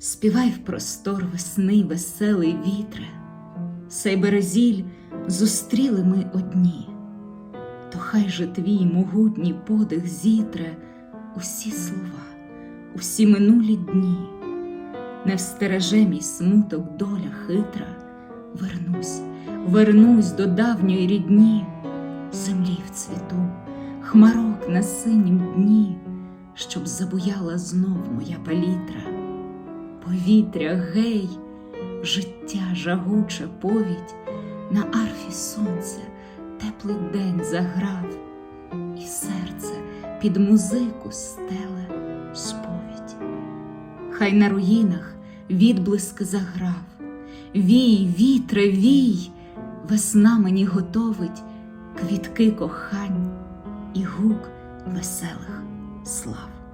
Співай в простор весни веселий вітре, сей березіль зустріли ми одні, то хай же твій могутній подих зітре усі слова, усі минулі дні, не встереже мій смуток доля хитра, вернусь, вернусь до давньої рідні, землі в цвіту, хмарок на синім дні, щоб забуяла знов моя палітра повітря гей, життя жагуча повідь, на арфі сонця теплий день заграв, і серце під музику стеле сповідь. Хай на руїнах відблиск заграв, вій, вітре, вій, весна мені готовить квітки кохань і гук веселих слав.